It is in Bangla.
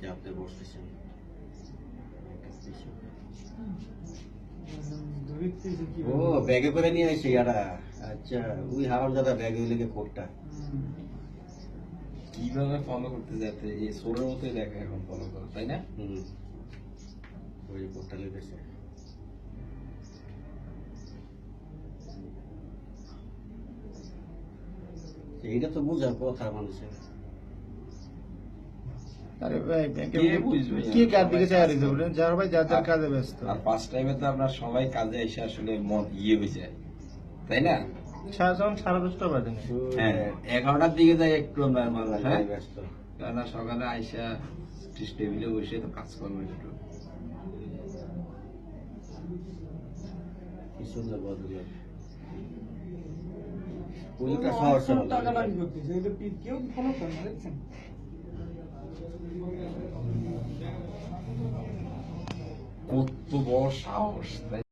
যে আপনি বসতেছেন ও ব্যাগে করে নিয়ে আসি ইয়ারা। আচ্ছা ওই হাওয়ার দাদা ব্যাগে লেগে কোটটা। কীভাবে ফলো করতে যাতে এই সোরের মতোই দেখে এখন ফলো করো তাই না? হুম। ওই কোটটা লেগেছে। এইটা তো বোঝার কথা মানুষের। আরে ভাই কে বুঝবে? কে কার দিকে চাই রইছে বলেন? যার ভাই যার যার কাজে ব্যস্ত। আর ফার্স্ট টাইমে তো আপনার সবাই কাজে এসে আসলে মন ইয়ে হয়ে যায় তাই না? সারা যখন সারা দশটা বাজে না হ্যাঁ এগারোটার দিকে যাই একটু নর্মাল হ্যাঁ? ব্যস্ত। কেননা সকালে আইসা টেবিলে বসে তো কাজ করবে একটু। সুন্দর বদল। শহর কেউ ফলো করে না